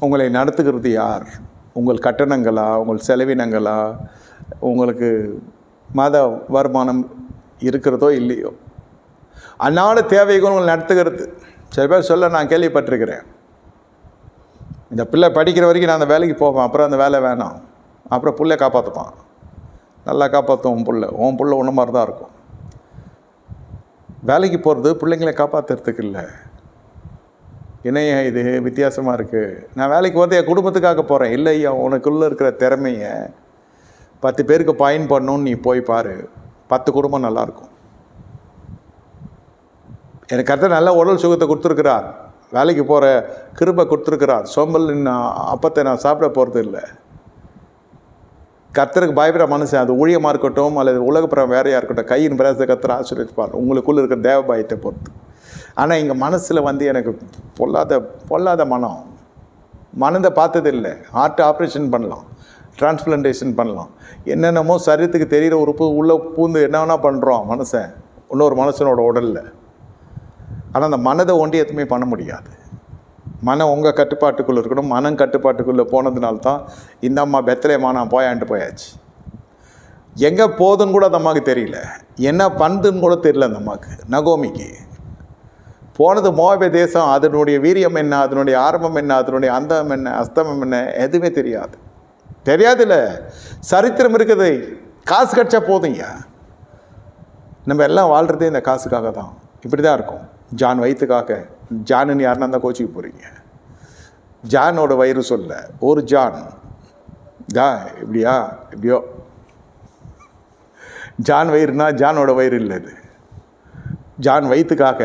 உங்களை நடத்துகிறது யார்? உங்கள் கட்டணங்களா? உங்கள் செலவினங்களா? உங்களுக்கு மாத வருமானம் இருக்கிறதோ இல்லையோ? அன்னாட தேவைகள் உங்களை நடத்துகிறது. சில பேர் சொல்ல நான் கேள்விப்பட்டிருக்கிறேன். இந்த பிள்ளை படிக்கிற வரைக்கும் நான் அந்த வேலைக்கு போவேன். அப்புறம் அந்த வேலை வேணாம். அப்புறம் பிள்ளை காப்பாற்றுப்பான் நல்லா காப்பாற்றும் உன் உன் பிள்ளை ஒன்று மாதிரி தான் இருக்கும். வேலைக்கு போகிறது பிள்ளைங்களை காப்பாற்றுறதுக்கு இல்லை. இணைய இது? வித்தியாசமாக இருக்குது நான் வேலைக்கு போகிறது என் குடும்பத்துக்காக போகிறேன் இல்லை ஐயா உனக்குள்ளே இருக்கிற திறமையை பத்து பேருக்கு பயன் பண்ணணும்னு நீ போய் பாரு. பத்து குடும்பம் நல்லாயிருக்கும் எனக்கு அடுத்த நல்ல உடல் சுகத்தை கொடுத்துருக்கிறார். வேலைக்கு போகிற கிருபை கொடுத்துருக்கிறார். சோம்பல் நான் அப்பத்தை நான் சாப்பிட போகிறது இல்லை. கர்த்தருக்கு பயப்படுற மனுஷன் அது ஊழியமாக இருக்கட்டும் அல்லது உலகப்புறம் வேறையாக இருக்கட்டும் கையின் பிரசத்தை கர்த்தர் ஆசீர்வதிப்பார். உங்களுக்குள்ளே இருக்கிற தேவ பயத்தை பொறுத்து. ஆனால் எங்கள் மனசில் வந்து எனக்கு பொல்லாத பொல்லாத மனம். மனதை பார்த்ததில்லை. ஹார்ட் ஆப்ரேஷன் பண்ணலாம். டிரான்ஸ்பிளான்டேஷன் பண்ணலாம். என்னென்னமோ சரீரத்துக்கு தெரிகிற உறுப்பு உள்ளே பூந்து என்ன வேணால் பண்ணுறோம் மனுஷன். இன்னொரு மனுஷனோட உடலில். ஆனால் அந்த மனதை ஒண்டி எதுவுமே பண்ண முடியாது. மனம் உங்கள் கட்டுப்பாட்டுக்குள்ளே இருக்கணும். மனம் கட்டுப்பாட்டுக்குள்ளே போனதுனால தான் இந்த அம்மா பெத்தலேமா நான் போயான்ட்டு போயாச்சு. எங்கே போதுன்னு கூட அந்த அம்மாவுக்கு தெரியல. என்ன பண்ணுதுன்னு கூட தெரியல அந்த அம்மாவுக்கு. நகோமிக்கு. போனது மோப தேசம் அதனுடைய வீரியம் என்ன அதனுடைய ஆரம்பம் என்ன அதனுடைய அந்தம் என்ன அஸ்தமம் என்ன எதுவுமே தெரியாது. தெரியாதுல்ல. சரித்திரம் இருக்குது. காசு கிடச்சா போதுங்க நம்ம எல்லாம் வாழ்கிறதே இந்த காசுக்காக தான். இப்படி தான் இருக்கும். ஜான் வயிற்றுக்காக ஜானுன்னு யாருன்னா இருந்தால் கோச்சிக்கு போகிறீங்க ஜானோட வயிறு சொல்ல ஒரு ஜான். ஜா இப்படியா? இப்படியோ? ஜான் வயிறுனா ஜானோட வயிறு இல்லை இது. ஜான் வயிற்றுக்காக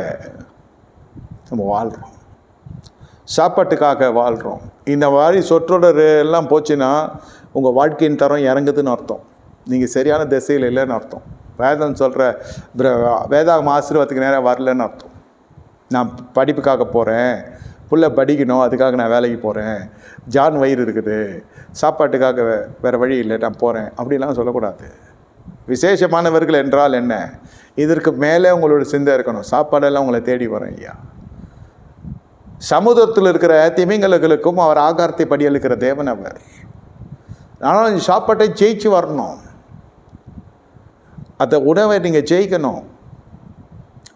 நம்ம வாழ்கிறோம் சாப்பாட்டுக்காக வாழ்கிறோம் இந்த மாதிரி சொற்றொடர் எல்லாம் போச்சுன்னா உங்கள் வாழ்க்கையின் தரம் இறங்குதுன்னு அர்த்தம். நீங்கள் சரியான திசையில் இல்லைன்னு அர்த்தம். வேதம் சொல்கிற வேதாகம் ஆசீர்வாதத்துக்கு நேராக வரலன்னு அர்த்தம். நான் படிப்புக்காக போகிறேன் புள்ள படிக்கணும். அதுக்காக நான் வேலைக்கு போகிறேன் ஜான் வயிறு இருக்குது. சாப்பாட்டுக்காக வே- வேறு வழி இல்லை. நான் போகிறேன் அப்படிலாம் சொல்லக்கூடாது. விசேஷமானவர்கள் என்றால் என்ன? இதற்கு மேலே உங்களோட சிந்தை இருக்கணும். சாப்பாடெல்லாம் உங்களை தேடி வரேன் ஐயா. சமுதிரத்தில் இருக்கிற திமிங்கலங்களுக்கும் அவர் ஆகாரத்தை படியளிக்கிற தேவன் அவர். ஆனால் இந்த சாப்பாட்டை ஜெயிச்சு வரணும். அந்த உணவை நீங்கள் ஜெயிக்கணும்.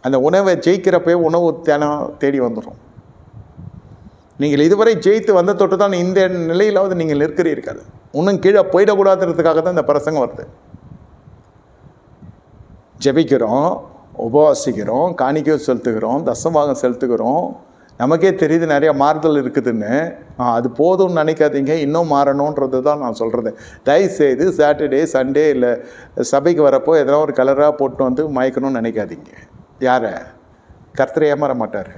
அந்த உணவை ஜெயிக்கிறப்பே உணவு தினம் தேடி வந்துடும் நீங்கள் இதுவரை ஜெயித்து வந்த தொட்டு தான் இந்த நிலையிலாவது நீங்கள் நிற்கிறீர்கள். இன்னும் கீழே போயிடக்கூடாதுன்றதுக்காக தான் இந்த பிரசங்கம் வருது. ஜெபிக்கிறோம் உபவாசிக்கிறோம் காணிக்கை செலுத்துகிறோம் தசமாகம் செலுத்துகிறோம். நமக்கே தெரியுது நிறைய மாறுதல் இருக்குதுன்னு. அது போதும்னு நினைக்காதீங்க. இன்னும் மாறணுன்றது தான் நான் சொல்கிறது தயவுசெய்து சாட்டர்டே சண்டே இல்லை சபைக்கு வரப்போ எதனா ஒரு கலராக போட்டு வந்து மயக்கணும்னு நினைக்காதீங்க. யாரை? கர்த்தரை ஏமாற மாட்டார்.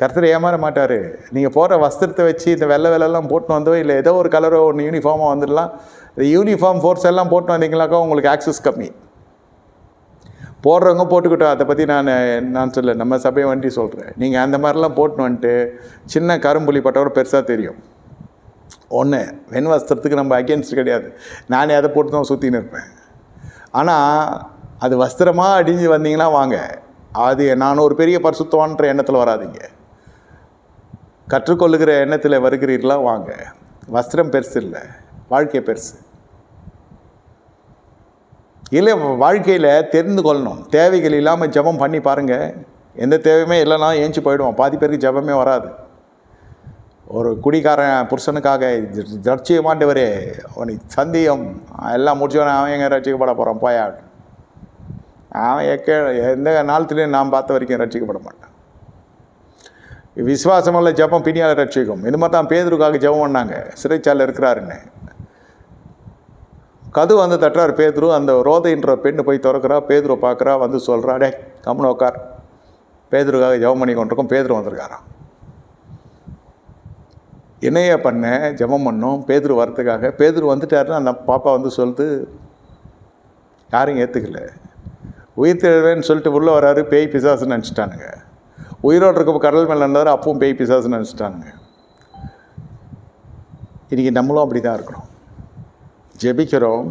கர்த்தர் ஏமாற மாட்டார். நீங்கள் போடுற வஸ்திரத்தை வச்சு இந்த வெள்ளை வெள்ளெல்லாம் போட்டு வந்தோ இல்லை ஏதோ ஒரு கலரோ ஒன்று யூனிஃபார்மாக வந்துடலாம். இந்த யூனிஃபார்ம் ஃபோர்ஸ் எல்லாம் போட்டு வந்தீங்களாக்கா உங்களுக்கு ஆக்சஸ் கம்மி. போடுறவங்க போட்டுக்கிட்டோம். அதை பற்றி நான் நான் சொல்ல நம்ம சபையை வண்டி சொல்கிறேன் நீங்கள் அந்த மாதிரிலாம் போட்டு வந்துட்டு சின்ன கரும்புலி பட்டோட பெருசாக தெரியும். ஒன்று வெண் வஸ்திரத்துக்கு நம்ம அகேன்ஸ்ட் கிடையாது. நானே அதை போட்டு தான் சுற்றின்னு இருப்பேன். ஆனால் அது வஸ்திரமாக அடிஞ்சு வந்தீங்கன்னா வாங்க. அது நான் ஒரு பெரிய பரிசுத்தவான்ற எண்ணத்தில் வராதீங்க. கற்றுக்கொள்ளுகிற எண்ணத்தில் வருகிறீர்களா? வாங்க. வஸ்திரம் பெருசு இல்லை. வாழ்க்கை பெருசு. இல்லை வாழ்க்கையில் தெரிந்து கொள்ளணும். தேவைகள் இல்லாமல் ஜெபம் பண்ணி பாருங்கள் எந்த தேவையுமே இல்லைனா ஏஞ்சி போயிடுவோம். பாதி பேருக்கு ஜெபமே வராது. ஒரு குடிக்காரன் புருஷனுக்காக ஜட்சியமாண்டவரே அவனுக்கு சந்தேகம் எல்லாம் முடிச்சவனே அவன் எங்கே ரட்சிக்கப்பட போகிறான் போயா. அவன் எக்க எந்த நாளத்துலேயும் நான் பார்த்த வரைக்கும் ரட்சிக்கப்பட மாட்டான். விசுவாசமல்ல ஜெபம் பின்னால் ரட்சிக்கும். இது மாதிரி தான் பேதருக்காக ஜபம் பண்ணாங்க. சிறைச்சாலையில் இருக்கிறாருன்னு. கது வந்து தட்டுறார் பேதுரு. அந்த ரோதைன்ற பெண்ணு போய் திறக்கிறா. பேதுரு பார்க்குறா வந்து சொல்கிறா டே கம்முன்னு உட்கார் பேதுருக்காக ஜெபம் பண்ணி கொண்டிருக்கோம். பேதுரு வந்திருக்காராம் என்னைய பண்ண? ஜெபம் பண்ணோம். பேதுரு வரத்துக்காக பேதுரு வந்துட்டாருன்னு அந்த பாப்பா வந்து சொல்லுது யாரும் ஏற்றுக்கல உயிர் தேடுவேன்னு சொல்லிட்டு உள்ளே வராரு. பேய் பிசாசுன்னு நினச்சிட்டானுங்க. உயிரோடு இருக்க கடல் மேலே இருந்தார் அப்பவும் பேய் பிசாசுன்னு நினச்சிட்டானுங்க. இன்றைக்கி நம்மளும் அப்படி தான் இருக்கிறோம் ஜெபிக்கிறோம்.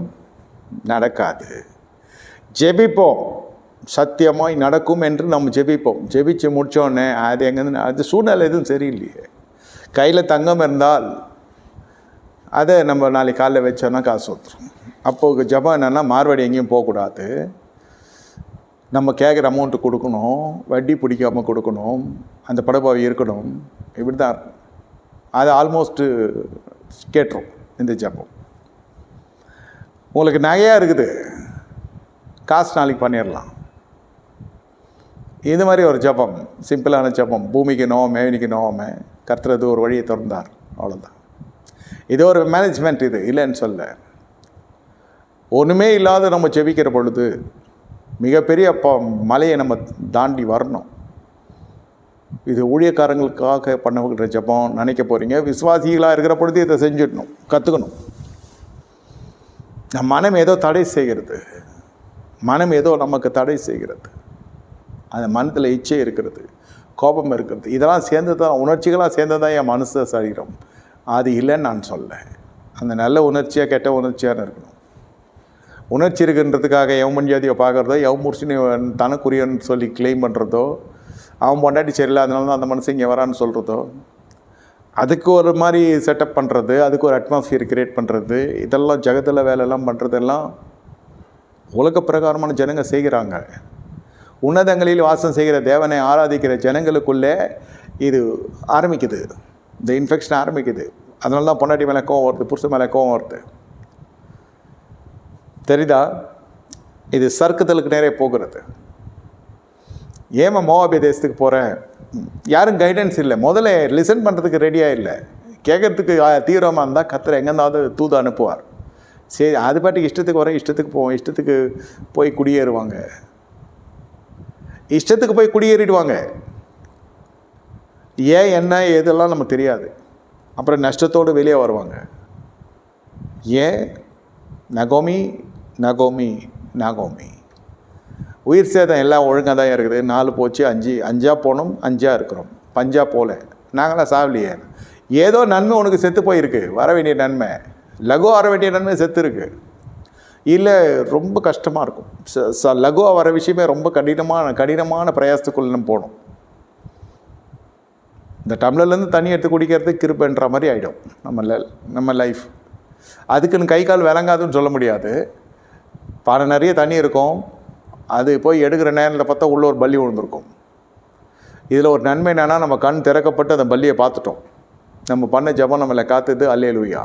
நடக்காது. ஜெபிப்போம். சத்தியமாய் நடக்கும் என்று நம்ம ஜெபிப்போம். ஜெபிச்சு முடித்தோடனே அது எங்கேருந்து அது சூழ்நிலை எதுவும் சரியில்லையே. கையில் தங்கம் இருந்தால் அதை நம்ம நாளைக்கு காலைல வச்சோன்னா காசு வந்துடும் அப்போது ஜபம் என்னென்னா மார்வடி எங்கேயும் போகக்கூடாது. நம்ம கேட்குற அமௌண்ட்டு கொடுக்கணும். வட்டி பிடிக்காமல் கொடுக்கணும். அந்த படப்பாவை இருக்கணும். இப்படி தான் இருக்கும் அது ஆல்மோஸ்ட்டு கேட்டுரும் இந்த ஜபம். உங்களுக்கு நகையாக இருக்குது. காசு நாளைக்கு பண்ணிடலாம் இது மாதிரி ஒரு ஜபம் சிம்பிளான ஜபம். பூமிக்கு நோவமே மேவினிக்கு நோவமே கத்துறது ஒரு வழியை திறந்தார். அவ்வளோதான் இது ஒரு மேனேஜ்மெண்ட் இது. இல்லைன்னு சொல்ல. ஒன்றுமே இல்லாத நம்ம ஜெபிக்கிற பொழுது மிகப்பெரிய ப மலையை நம்ம தாண்டி வரணும். இது ஊழியக்காரங்களுக்காக பண்ணப்படுற ஜபம் நினைக்க போகிறீங்க விசுவாசிகளாக இருக்கிற பொழுது இதை செஞ்சிடணும். கற்றுக்கணும் நம் மனம் ஏதோ தடை செய்கிறது. மனம் ஏதோ நமக்கு தடை செய்கிறது. அந்த மனத்தில் இச்சை இருக்கிறது கோபம் இருக்கிறது. இதெல்லாம் சேர்ந்து தான் உணர்ச்சிகளாக சேர்ந்து தான் என் மனசு சரீரம். அது இல்லைன்னு நான் சொல்ல. அந்த நல்ல உணர்ச்சியாக கெட்ட உணர்ச்சியாக இருக்கணும். உணர்ச்சி இருக்குன்றதுக்காக எவன் ஜாதியை பார்க்குறதோ எவன் முடிச்சுன்னு தனக்குரியன்னு சொல்லி கிளைம் பண்ணுறதோ அவன் பொண்டாட்டி சரியில்லை அதனால தான் அந்த மனுஷன் இங்கே வரான்னு சொல்கிறதோ அதுக்கு ஒரு மாதிரி செட்டப் பண்ணுறது அதுக்கு ஒரு அட்மாஸ்பியர் கிரியேட் பண்ணுறது இதெல்லாம் ஜகத்தில் வேலையெல்லாம் பண்ணுறதெல்லாம் உலக பிரகாரமான ஜனங்க செய்கிறாங்க. உன்னதங்களில் வாசம் செய்கிற தேவனை ஆராதிக்கிற ஜனங்களுக்குள்ளே இது ஆரம்பிக்குது. இந்த இன்ஃபெக்ஷன் ஆரம்பிக்குது. அதனால தான் பொண்டாட்டி மேலே கோவம் வருது புருஷ மேலே கோவம் வருது. தெரியுதா? இது சர்க்கத்தலுக்கு நேரே போகிறது. ஏமா மோவாபிய தேசத்துக்கு போகிறேன் யாரும் கைடன்ஸ் இல்லை. முதல்ல லிசன் பண்ணுறதுக்கு ரெடியாக இல்லை. கேட்கறதுக்கு தீவிரமாக இருந்தால் கத்துற எங்கேருந்தாவது தூது அனுப்புவார். சரி அது பாட்டுக்கு இஷ்டத்துக்கு வரேன் இஷ்டத்துக்கு போவோம் இஷ்டத்துக்கு போய் குடியேறுவாங்க. இஷ்டத்துக்கு போய் குடியேறிடுவாங்க. ஏன் என்ன எதெல்லாம் நமக்கு தெரியாது. அப்புறம் நஷ்டத்தோடு வெளியே வருவாங்க. ஏன்? நகோமி நகோமி நகோமி. உயிர் சேதம் எல்லாம் ஒழுங்காக தான் இருக்குது. நாலு போச்சு அஞ்சு அஞ்சாக போனோம் அஞ்சாக இருக்கிறோம். பஞ்சாக போகல நாங்களாம் சாவலியே. ஏதோ நன்மை உனக்கு செத்து போயிருக்கு. வர வேண்டிய நன்மை. லகுவாக வர வேண்டிய நன்மை செத்து இருக்கு இல்லை ரொம்ப கஷ்டமாக இருக்கும். ச ச லகுவாக வர விஷயமே ரொம்ப கடினமான கடினமான பிரயாசத்துக்குள்ள நம்ம போகணும் இந்த டம்ளர்லேருந்து தண்ணி எடுத்து குடிக்கிறது கிருப்பன்ற மாதிரி ஆகிடும் நம்ம நம்ம லைஃப். அதுக்குன்னு கை கால் விளங்காதுன்னு சொல்ல முடியாது. பானை நிறைய தண்ணி இருக்கும். அது போய் எடுக்கிற நேரத்தில் பார்த்தா உள்ள ஒரு பள்ளி விழுந்திருக்கும். இதில் ஒரு நன்மை என்னென்னா நம்ம கண் திறக்கப்பட்டு அந்த பல்லியை பார்த்துட்டோம். நம்ம பண்ண ஜபம் நம்மளை காத்துது அல்லேலுயா.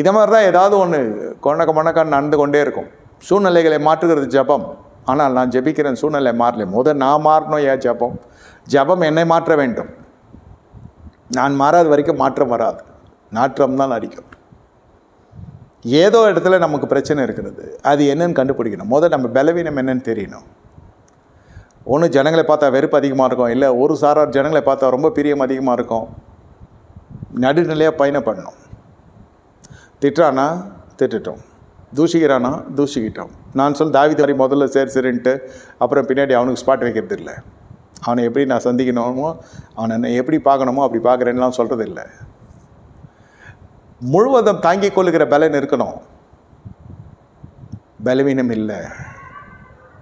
இதை மாதிரி தான் ஏதாவது ஒன்று கொண்டக்க மணக்கான் நடந்து கொண்டே இருக்கும். சூழ்நிலைகளை மாற்றுகிறது ஜபம். ஆனால் நான் ஜெபிக்கிறேன் சூழ்நிலை மாறல. முதல் நான் மாறணும் ஏன் ஜபம்? ஜபம் என்னை மாற்ற வேண்டும். நான் மாறாத வரைக்கும் மாற்றம் வராது. நாற்றம் தான் அடிக்கும். ஏதோ இடத்துல நமக்கு பிரச்சனை இருக்கிறது. அது என்னன்னு கண்டுபிடிக்கணும். முதல் நம்ம பலவீனம் என்னன்னு தெரியணும். ஒன்று ஜனங்களை பார்த்தா வெறுப்பு அதிகமாக இருக்கும். இல்லை ஒரு சாரார் ஜனங்களை பார்த்தா ரொம்ப பிரியம் அதிகமாக இருக்கும். நடுநிலையாக பயணம் பண்ணணும். திட்டுறானா? திட்டுட்டோம். தூஷிக்கிறானா? தூஷிக்கிட்டோம். நான் சொல் தாவித வரை முதல்ல சரி சரின்ட்டு அப்புறம் பின்னாடி அவனுக்கு ஸ்பாட் வைக்கிறது இல்லை அவனை எப்படி நான் சந்திக்கணுமோ அவனை என்னை எப்படி பார்க்கணுமோ அப்படி பார்க்குறேன்லாம் சொல்கிறது இல்லை முழுவதும் தாங்கிக் கொள்ளுகிற பலன் இருக்கணும். பலவீனம் இல்லை.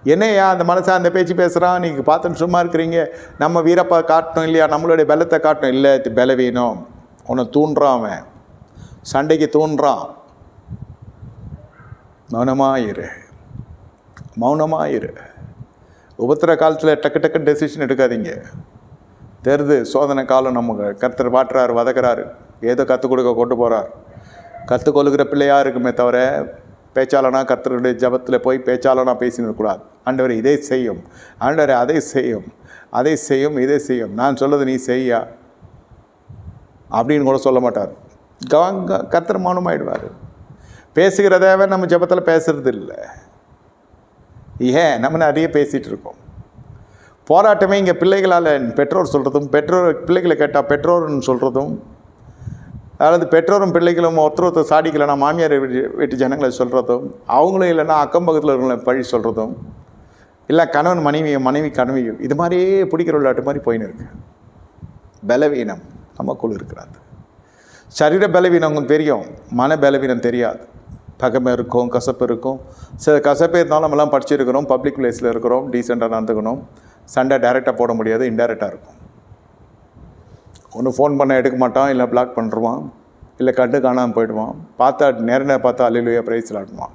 என்னையா அந்த மனசாக அந்த பேச்சு பேசுகிறான் நீங்கள் பார்த்துன்னு சும்மா இருக்கிறீங்க. நம்ம வீரப்பா காட்டணும் இல்லையா? நம்மளுடைய பலத்தை காட்டணும். இல்லை இது பலவீனம். உன்னை தூண்டுறான் அவன். சண்டைக்கு தூண்டுறான். மௌனமாயிரு. மௌனமாயிரு. உபத்திர காலத்தில் டக்கு டக்கு டெசிஷன் எடுக்காதீங்க. தெரிது சோதனை காலம் நம்ம கர்த்தர் பாட்டுறாரு வதக்குறாரு. ஏதோ கற்றுக் கொடுக்க கொண்டு போகிறார் கற்றுக்கொள்கிற பிள்ளையாக இருக்குமே தவிர பேச்சாளனா கர்த்தருடைய ஜபத்தில் போய் பேச்சாளனா பேசினக்கூடாது ஆண்டவர் இதை செய்யும். ஆண்டவர் அதை செய்யும். அதை செய்யும் இதை செய்யும். நான் சொல்வது நீ செய்யா? அப்படின்னு கூட சொல்ல மாட்டார். கவங்க கர்த்தர் மௌனமாயிடுவார். பேசுகிற தேவை நம்ம ஜபத்தில் பேசுகிறது இல்லை. ஏன்? நம்ம நிறைய பேசிகிட்டு இருக்கோம். போராட்டமே இங்கே பிள்ளைகளால் பெற்றோர் சொல்கிறதும் பெற்றோர் பிள்ளைகளை கேட்டால் பெற்றோர்னு சொல்கிறதும் அதாவது பெற்றோரும் பிள்ளைகளும் ஒருத்தர் ஒருத்தர் சாடிக்கலைன்னா மாமியார் வீட்டு வீட்டு ஜனங்களை சொல்கிறதும் அவங்களும் இல்லைன்னா அக்கம் பக்கத்தில் இருக்கிறவங்களை பழி சொல்கிறதும் இல்லை கணவன் மனைவி மனைவி கணவியும் இது மாதிரியே பிடிக்கிற விளையாட்டு மாதிரி போயின்னு இருக்கு. பலவீனம் நமக்குள் இருக்கிறாது. சரீர பலவீனம் தெரியும். மன பலவீனம் தெரியாது. பகமை இருக்கும் கசப்பு இருக்கும். சில கசப்பு இருந்தாலும் நம்மலாம் படிச்சிருக்கிறோம் பப்ளிக் பிளேஸில் இருக்கிறோம் டீசெண்டாக நடந்துக்கணும். சண்டை டைரெக்டாக போட முடியாது இன்டைரக்டாக இருக்கும். ஒன்று ஃபோன் பண்ண எடுக்க மாட்டான் இல்லை பிளாக் பண்ணிடுவான் இல்லை கண்டு காணாமல் போயிடுவான். பார்த்தா நேரம் பார்த்தா அலையிலுயா பிரைஸ் விளாடுவான்